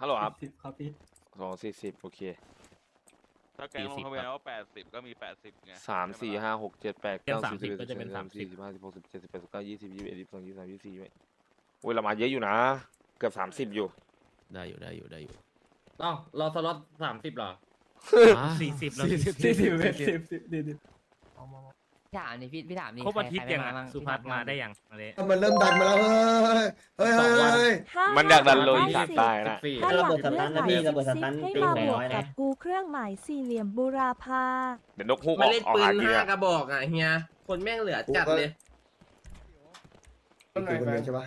ฮัลโหลครับสิบครับพี่สองสี่สิบโอเคถ้าแกงลงทะเบียนว่าแปดสิบก็มีแปดสิบไงสามสี่ห้าหกเจ็ดแปดเกินเก้าสามสิบสิบสิบก็เอ็ดจะเป็นสิบสองสามสิบสี่สิบห้าสิบหกสิบเจ็ดสิบแปดสิบเก้ายี่สิบยี่สิบเอ็ดยี่สิบสองยี่สิบสามยี่สิบสี่เว้ยโอ้ยเรามาเยอะอยู่นะ เกือบสามสิบอยู่ ได้อยู่ได้อยู่ได้อยู่อ้าวรอสล็อตสามสิบเหรอสี่สิบแล้วสี่สิบสี่สิบเอ็ดสิบสิบ ดีดีถามนี่พี่พี่ถามนี่ครบอาทิตย์ใครยังใครอะบ้างสุพัฒน์มาได้ยังมาเลยมันเริ่มดันมาแล้ว เฮ้ย เฮ้ยเฮ้ยเฮ้ย มันอยากดันโลอีสานใต้นะสี่ถ้าระเบิดสตันนะพี่ระเบิดสตันให้ตีมาหนึ่บงวกร้อยกันะบกูเครื่องหมายสี่เหลี่ยมบูราพาเดี๋ยวนกฮูกอมาอกเล่นออกปืนหากินห้าอะกระบอกอะเฮียคนแม่งเหลือจัดเลย กูคนเดียวใช่ปะ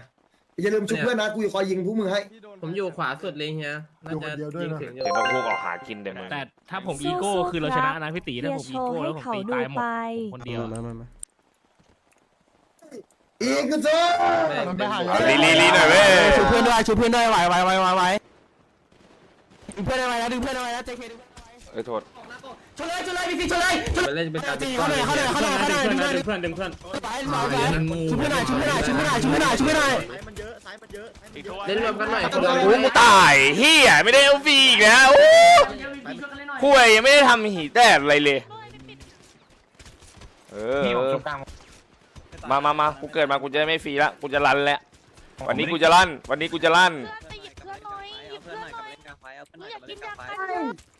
อย่าลืมชุบเพื่อนนะกูจะคอยยิงพวกมึงให้ ผมอยู่ขวาสุดเลยเฮียน่าจะยิงถึงอยู่เดี๋ยวนกฮูกออกหากินเดี๋ยวมึงแต่ถ้าผมสู้อีโก้ๆคือเราชนะครับนะพี่ตีเฮีถ้ายผมโชอีว์โก้ให้แล้วผมเขาตีดูตายหมดไปคนเดียวอีกก็เจอมันไปหาลีลีลีหน่อยเว้ยชูเพื่อนด้วยชูเพื่อนด้วยไหวไหวไหวไหวไหวดึงเพื่อนได้ไหมนะดึงเพื่อนได้ไหมนะเจเคดึงเอ้ ยโทษชนเลยชนเลยพี่ฟิกชนเลยชนไปเล่นเป็นการตีเขาเลยเขาเลยเขาเลยเขาเลยดึงเพื่อนดึงเพื่อนดึงเพื่อนไปสองไปชูเพื่อนหน่อยชูเพื่อนหน่อยชูเพื่อนหน่อยชูเพื่อนหน่อยชูเพื่อนหน่อยเล่นรวมกันหน่อยคนโอ้ละโหกูตายเฮียไม่ได้เอลฟีอีกแล้วโอ้คุยยังไม่ได้ทำหีแตกอะไรเลยเออมามามากูเกิดมากูจะได้ไม่ฟรีละกูจะรันแล้ววันนี้กูจะลั่น วันนี้กูจะลั่นไปหยิบเพื่อนหน่อยหยิบเพื่อนหน่อยหนูอยากกินยากัน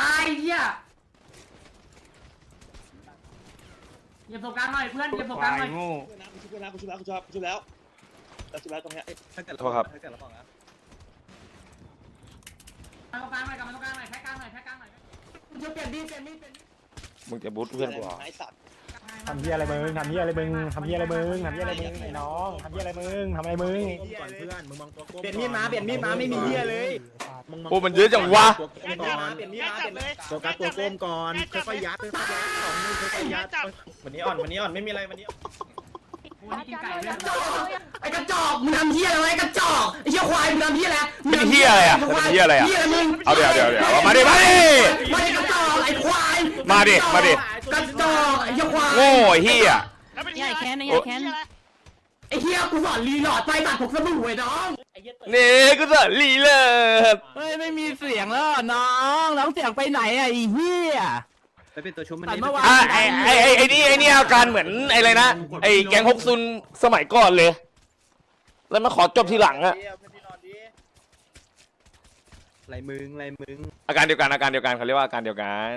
ตายเฮียเก็บโฟกัสหน่อยเพื่อนเก็บโฟกัสหน่อยชุบแล้วชุบแล้วชุบแล้วชุบแล้วชุบแล้วตรงเนี้ยโทษครับมาตรงกลางหน่อยกลับมาตรงกลางหน่อยแพ็กกลางหน่อยแพ็กกลางหน่อยชูเปลี่ยนดีเปลี่ยนดีเปลี่ยนมึงจะบูทเพื่อนกูเหรอไอ้สัตว์ทำเหี้ยอะไรมึงทำเหี้ยอะไรมึงทำเหี้ยอะไรมึงทำเหี้ยอะไรมึงไอ้น้องทำเหี้ยอะไรมึงทำอะไรมึงเปลี่ยนมีดมาเปลี่ยนมีดมาไม่มีเหี้ยเลย โอ้มันเยอะจังวะเปลี่ยนมีดมาเปลี่ยนมีดมาเปลี่ยนโฟกัสตัวก้มก่อนค่อยๆยัดค่อยๆยัดสองมือค่อยๆยัดวันนี้อ่อนวันนี้อ่อนไม่มีอะไรวันนี้วันนี้กินไก่เลยไอ้กระจอกมึงทำเหี้ยอะไรไว้กระจอกไอ้เหี้ยควายมึงทำเหี้ยอะไรเป็นเหี้ยอะไรอะเป็นเหี้ยอะไรอะเหี้ยมึงเอาเดี๋ยวเดี๋ยวเดี๋ยวมาดิมาดิ มาดิกระจอกไอ้ควายมาดิมาดิกระจอกไอ้เหี้ยควายโง่ไอ้เฮีย ใหญ่แค้นนะใหญ่แค้น ไอ้เหี้ยกูสอนรีโหลดไปตัดผมสบู่ไอ้น้อง นี่กูจะลีเลิศเฮ้ยไม่มีเสียงแล้วน้องน้องเสียงไปไหนอะไอ้เหี้ย ไปเป็นตัวชุบมันตัดเมื่อวาน อะไอไอไอไอนี่ไอนี่อาการเหมือนไออะไรนะไอแก๊งฮกซุนสมัยก่อนเลย แล้วมาขอจบทีหลังอะไรมึงไรมึงอาการเดียวกันอาการเดียวกันเขาเรียกว่าอาการเดียวกัน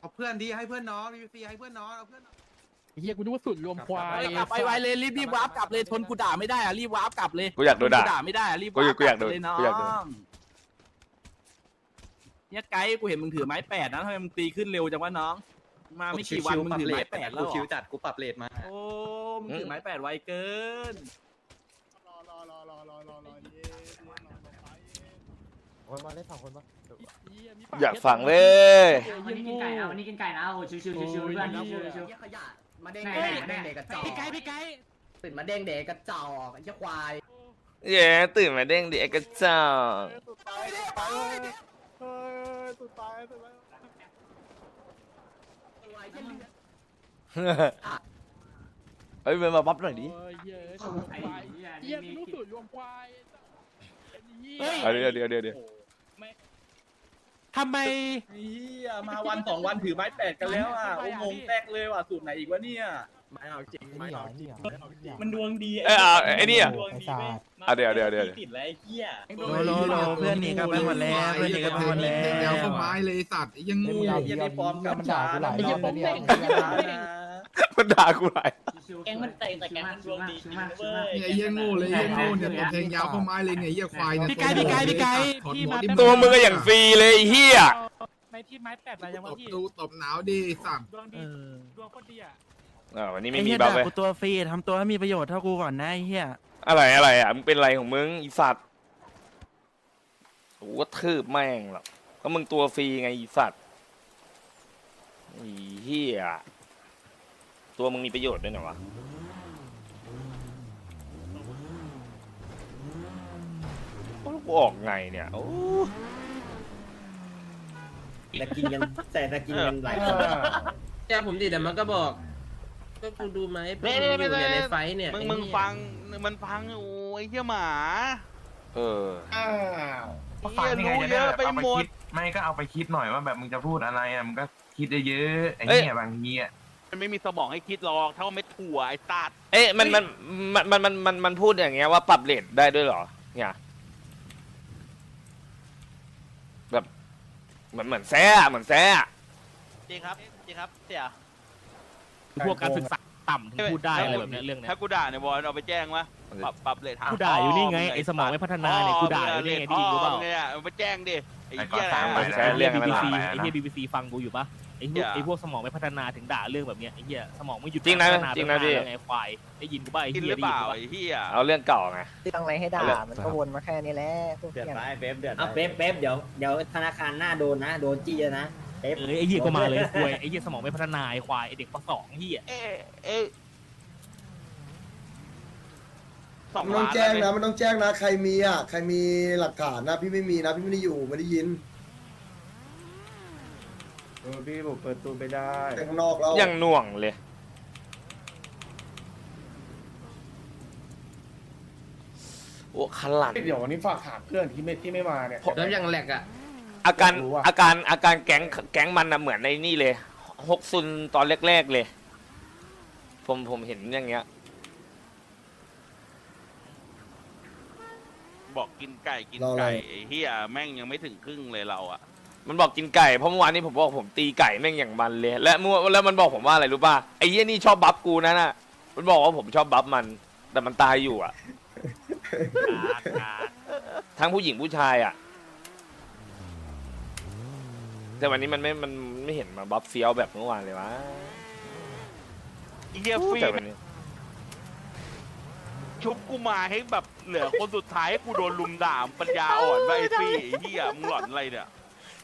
เอาเพื่อนดีให้เพื่อนน้องมีฟรีให้เพื่อนน้องเอาเพื่อน เฮียกูนึกว่าสุดรวมควายกลับไปไวเลยรีบรีบวาร์ปกลับเลยทนกูด่าไม่ได้อะรีบวาร์ปกลับเลยกูอยากโดนด่าด่าไม่ได้อะรีบกูอยากกูอยากโดนเลยน้องกูอยากโดนเนี่ยไกด์กูเห็นมึงถือไม้แปดนะทำไมมึงตีขึ้นเร็วจังวะน้อง มาไม่กี่วันมึงถือไม้แปดแล้วเหรอชิวจัดกูปรับเลทมาโอ้มึงถือไม้แปดไวเกินอยากฟังเลยวันนี้กินไก่นะวันนี้กินไก่นะโอ้ชิวชิวชิวชิวเพื่อนชิวชิวขยะ มาเด้งไหนเด็กไหนเด้งเด็กกระจอกพี่ไก่พี่ไก่ตื่นมาเด้งเด็กกระจอกไอ้เหี้ยควายเย้ตื่นมาเด้งดิไอ้กระจอกเฮ้ยมันมาบัฟหน่อยดิไอ้เหี้ยเฮียนี่กูมีนึกสุดรวมควายเอาเดี๋ยวเดี๋ยวเดี๋ยวเดี๋ยว ทำไมเฮียมาวันสองวันถือไม้แปดกันแล้วอะโอ้งงแตกเลยว่ะสูตรไหนอีกวะเนี่ย ไม่เอาจริงไม่เอาจริงมันดวงดีเอ้ยเอาไอ้นี่อะดวงดีไหมเอาเดี๋ยวเดี๋ยวเดี๋ยว ติดแล้วไอ้เหี้ยโลโลโลเพื่อนหนีกันไปหมดแล้วเพื่อนหนีกันไปหมดแล้วยาวเข้าไม้เลยสัตว์ยังงูเหี้ยนี่ฟอร์มกับช้านะไอ้เหี้ยผมเบ่ง มันด่ากูไรแกงมันเตะแต่แกงมันดวงดีจริงนะเว้ยเนี่ยยังงูเลยยังงูเนี่ยตัวเพลงยาวเข้าไม้เลยเนี่ยเหี้ยควายเนี่ยพี่ไก่พี่ไก่พี่ไก่พี่มาตัวมึงก็อย่างฟรีเลยไอ้เฮียในที่ไม้แปดอะไรยังตวะบพี่ดูตบหนาวดีสัตว์ดวงดีดวงโคตรดีอะอ่าวันนี้ไม่มีบัฟเลยกูตัวฟรีทำตัวให้มีประโยชน์เท่ากูก่อนนะไอ้เหี้ยอะไรอะไรอะมึงเป็นอะไรของมึงอีสัตว์กูก็ทืบแม่งหรอกก็มึงตัวฟรีไงอีสัตว์ไอีเฮีย ตัวมึงมีประโยชน์ด้วยนะวะโอ้กูออกไงเนี่ยโอ้แต่กินกันแต่แต่กินกันหลายคนแจ้ผมดิแต่มันก็บอก ก็กูดูไหมพวกมึงอยู่เนี่ยในไฟท์เนี่ยมึงไอ้มึงเหี้ยฟังมันฟังโอ้ยเฮียหมาเออเหี้เหี้ยรู้เยอะไปหมดไม่ก็เอาไปคิดหน่อยว่าแบบมึงจะพูดอะไรอะมึงก็คิดเยอะๆไอ้เอ้ยเนี่ยบางทีอะ มันไม่มีสมองให้คิดหรอกเท่าเม็ดถั่วไอ้สัตว์เอ๊ะมันมันมันมันมันมันมันพูดอย่างเงี้ยว่าปรับเลทได้ด้วยเหรอ เนี่ย แบบเหมือนเหมือนแซ่อะเหมือนแซ่อะจริงครับจริงครับเสี่ยพวกการศึกษาต่ำถึงพูดได้อะไรแบบนี้เรื่องนี้ถ้ากูด่าในบอลเอาไปแจ้งวะปรับปรับเลยถามกูด่าอยู่นี่ไงไอ้สมองไม่พัฒนาเนี่ยกูด่าอยู่นี่ไงที่รู้เปล่าเนี่ยเอาไปแจ้งดิไอ้ไอ้ก่เหี้อยนอะไรสร้างอะไปแซ่เรื่องอะไรบีบีมาซีไปไอ้เหี้ยบีบีซีฟังกูอยู่ปะ ไอ้พวกอย่าไอ้พวกสมองไม่พัฒนาถึงด่าเรื่องแบบเนี้ยไอ้เหี้ยสมองไม่หยุดจริงนะพัฒนาจริงนะไปพี่แล้วไงควายได้ยินกูป่ะไอ้กินเหี้หยรือได้เปยินล่ากูป่ะไอ้เหี้ยเอาเรื่องเก่าไงตั้งอะไรให้ด่าเอาเลยมันก็วนมาแค่นี้แหละพวกเดือดเหี้ยร้ายเป๊ปเดือดเอาเป๊ปเป๊ปเดี๋ยวเดี๋ยวธนาคารหน้าโดนนะ โดนจี้นะเป๊ปเออไอ้เหี้ยก็มาเลยควายไอ้เหี้ยสมองไม่พัฒนาไอ้ควายไอ้เด็กปสองเหี้ยเอ๊ะเอ๊ะสองมันต้อล้างนแจ้งแล้วนะ มันต้องแจ้งนะ ใครมีอะ ใครมีหลักฐานนะ พี่ไม่มีนะ พี่ไม่ได้อยู่ ไม่ได้ยินเออพี่ผมเปิดตูไม่ได้ แต่ข้างนอกแล้วยังหน่วงเลย โอ้ขลันเดี๋ยววันนี้ฝากถามเพื่อนที่ไม่ที่ไม่มาเนี่ย แล้วยังแหลกอะ อาการรู้อะอาการอาการแก๊งแก๊งมันอะเหมือนในนี่เลยฮกซุนตอนแรกๆเลย ผมผมเห็นอย่างเงี้ย บอกกินไก่กินรออะไรไก่ไอ้เหี้ยแม่งยังไม่ถึงครึ่งเลยเราอะ มันบอกกินไก่เพราะเมื่อวานนี้ผมบอกผมตีไก่แม่งอย่างมันเลย และเมื่อแล้วมันบอกผมว่าอะไรรู้ป่ะไอ้เหี้ยนี่ชอบบัฟกูนะน่ะ มันบอกว่าผมชอบบัฟมัน แต่มันตายอยู่อะ ทั้งผู้หญิงผู้ชายอะ แต่วันนี้มันไม่ มันไม่เห็นมาบัฟเฟี้ยวแบบเมื่อวานเลยวะไอ้เหี้ยฟรีแต่วันนี้ชุบกูมาให้แบบเหลือคนสุดท้ายให้กูโดนลุมด่าปัญญาอ่อนว่าไอ้ฟรีไอ้เหี้ยมึงหลอนอะไรเนี่ย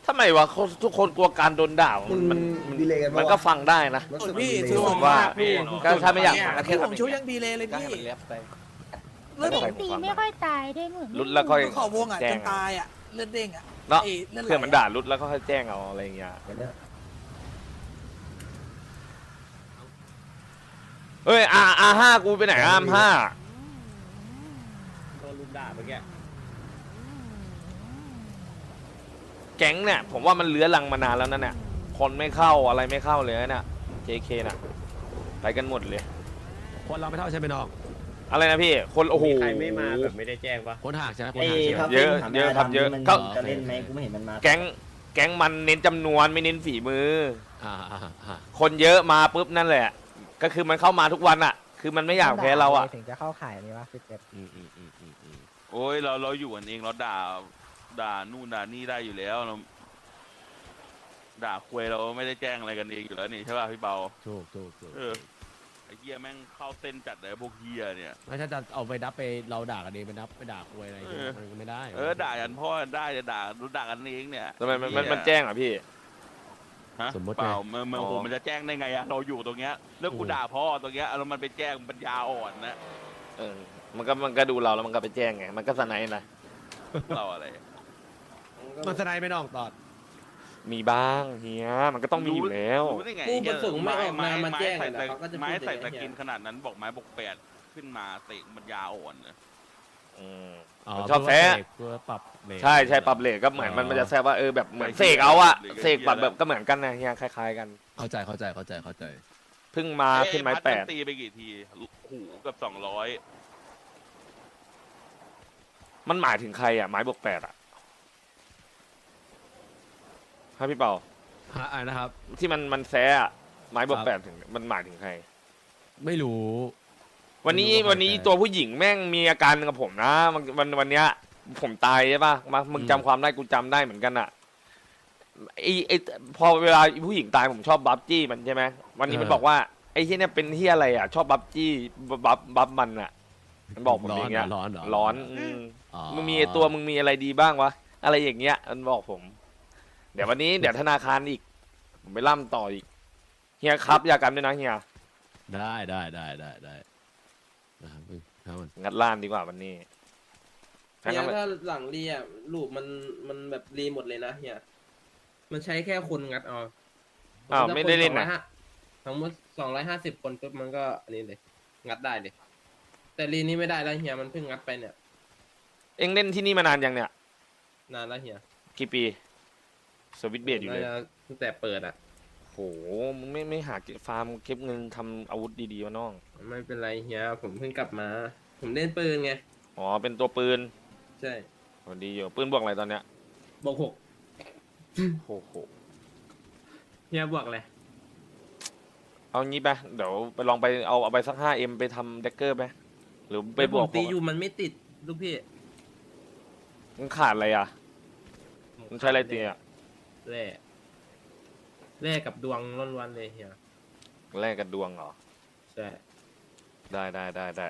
ทำไมวะเขาทุกคนกลัวการโดนด่ามันมันมันดีเลยกันปะวะ มันก็ฟังได้นะรู้สึกพี่มันดีถือเลยผมว่าว่าพี่ก็ถ้าไม่อยากก็แค่พี่ผมทำชุบอย่างยังดีเลยเลยก็พี่ให้มันเลียบไปเลือดผมตีไม่ค่อยตายได้เหมือนรุดแล้วค่อยขอวงอะแจ้จงนตายอะเลือดเด้งอะเนาะไอ้เลือดไหลเพื่อนมันด่ารุดแล้วก็ค่อยแจ้งเอาอะไรอย่างเงี้ยเดี๋ยวนะเฮ้ยอาอาห้ากูไปไหนอามห้าโดนลุมด่าเมื่อกี้ แก๊งเนี่ยผมว่ามันเลื้อรังมานานแล้วนั่นเนี่ยคนไม่เข้าอะไรไม่เข้าเลยนะเนี่ย JK น่ะไปกันหมดเลย คนเราไม่เท่าใช่ไหมน้องอะไรนะพี่คนโอ้โหใครไม่มาแบบไม่ได้แจ้งปะคนห่างใช่ไหมคนไอ้ห่างใช่ไหม ท็อปเยอะถามเยอะว่าครับเยอะ มันก็จะเล่นไหมกูไม่เห็นมันมาแก๊งแก๊งมันเน้นจำนวนไม่เน้นฝีมือ อ่าอ่าอ่าคนเยอะมาปุ๊บนั่นแหละ ก็คือมันเข้ามาทุกวันอะ คือมันไม่อยากแพ้เราอะ ถึงจะเข้าข่ายนี่วะพี่เป๊ปอืมอืมอืมอืมอืมโอ้ยเราเราอยู่กันเองเราด่า ด่านู่นด่านี่ได้อยู่แล้วเราด่าคุยเราไม่ได้แจ้งอะไรกันเองอยู่แล้วนี่ใช่ป่ะพี่เบาถูกถูกถูกเออไอ้เหี้ยแม่งเข้าเส้นจัดเลยพวกเหี้ยเนี่ยไม่ถ้าจะเอาไปดับไปเราด่ากันเองไปดับไปด่าคุยอะไรอย่างเงี้ยมันไม่ได้เออด่ากันพ่อได้จะด่ารู้ด่ากันเองเนี่ยทำไมมันมันมันแจ้งอะพี่ ฮะสมมติเปไงล่ามันมันอ๋อโอ้โหมันจะแจ้งได้ไงอะเราอยู่ตรงเนี้ยแล้วกูอืมด่าพ่อตรงเนี้ยแล้วมันไปแจ้งปัญญาอ่อนนะเออ มันก็มันก็ดูเราแล้วมันก็ไปแจ้งไง มันก็สไนด์นะเราอะไร มันสไนไม่น้องตอด มีบ้างเฮียมันก็ต้องมีอยู่แล้ว รู้ได้ไงผู้ประสงค์ไม่ออกมามาแจ้งไม้อะใส่เขาก็จะไม้พูดใส่อย่างตะเงี้ยกินขนาดนั้นบอกไม้บกแปดขึ้นมาเตะปัญญาอ่อนนะอืมอ๋อมันชอบแซะ เพื่อปรับเลทใช่ใช่ปรับเลทก็เหมือนมันมันจะแซวว่าเออแบบเหมือนเสกเอาอะเสกปรับแบบก็เหมือนกันนะเฮียคล้ายๆกันเข้าใจเข้าใจเข้าใจเข้าใจ เพิ่งมาขึ้นไม้แปดเอ้ยพันตีไปกี่ทีหูเกับสองร้อยมันหมายถึงใครอะไม้บวกแปดอะ ฮะพี่เปาฮะอะไรนะครับ ที่มันมันแซะอะไม้บวกครับ แปดถึงมันหมายถึงใคร ไม่รู้ วันนี้ไม่รู้ว่าวันนี้ใคร ตัวผู้หญิงแม่งมีอาการกับผมนะมันวันวันเนี้ย ผมตายใช่ปะมามึงอืมจำความได้กูจำได้เหมือนกันอะไอไอพอเวลาผู้หญิงตายผมชอบบัฟจี้มันใช่ไหมวันนี้มันบอกว่าไอ้ที่เนี่ยเป็นที่อะไรอะชอบบัฟจี้บัฟบัฟมันอะมันบอกผมร้ออนย่างเงี้ยร้อนเหรอร้อนอืมอ๋อมึงมีไอ้ตัวมึงมีอะไรดีบ้างวะอะไรอย่างเงี้ย มันบอกผม เดี๋ยววันนี้เดี๋ยวธนาคารอีกผมไปล่ำต่ออีกเฮียครับอยากันด้วยนะเฮียได้ได้ได้ได้ได้นะครับครับมันงัดล้านดีกว่าวันนี้เนี่ยถ้าหลังรีอะรูปมันมันแบบรีหมดเลยนะเฮียมันใช้แค่คนงัดเอาอ้าวไม่ได้เล่นนะทั้งหมดสองร้อยห้าสิบคนปุ๊บมันก็อันนี้เลย งัดได้เลย แต่รีนี้ไม่ได้แล้วเฮียมันเพิ่งงัดไปเนี่ยเอ็งเล่นที่นี่มานานยังเนี่ยนานแล้วเฮียกี่ปี สวิตช์เบดอยู่เลยน่าจะตั้งแต่เปิดอะโหมึงไม่ไม่หาฟาร์มเก็บเงินทำอาวุธดีๆวะน้อง ไม่เป็นไรเฮียผมเพิ่งกลับมา ผมเล่นปืนไง อ๋อ เป็นตัวปืนใช่พอดีอยู่ปืนบวกอะไรตอนเนี้ยบวกหกโอ้โห เฮียบวกอะไรเอางี้ไปเดี๋ยวไปลองไปเอาเอาไปสักห้าเอ็มไปทำเด็กเกอร์ไหมหรือไปบวกผมตีอยู่มันไม่ติดลูกพี่มึงขาดอะไรอะมึงใช้อะไรตีอะ แร่แร่กับดวงล้วนๆเลยเฮียแลกกับดวงเหรอ ใช่ ได้ได้ได้ได้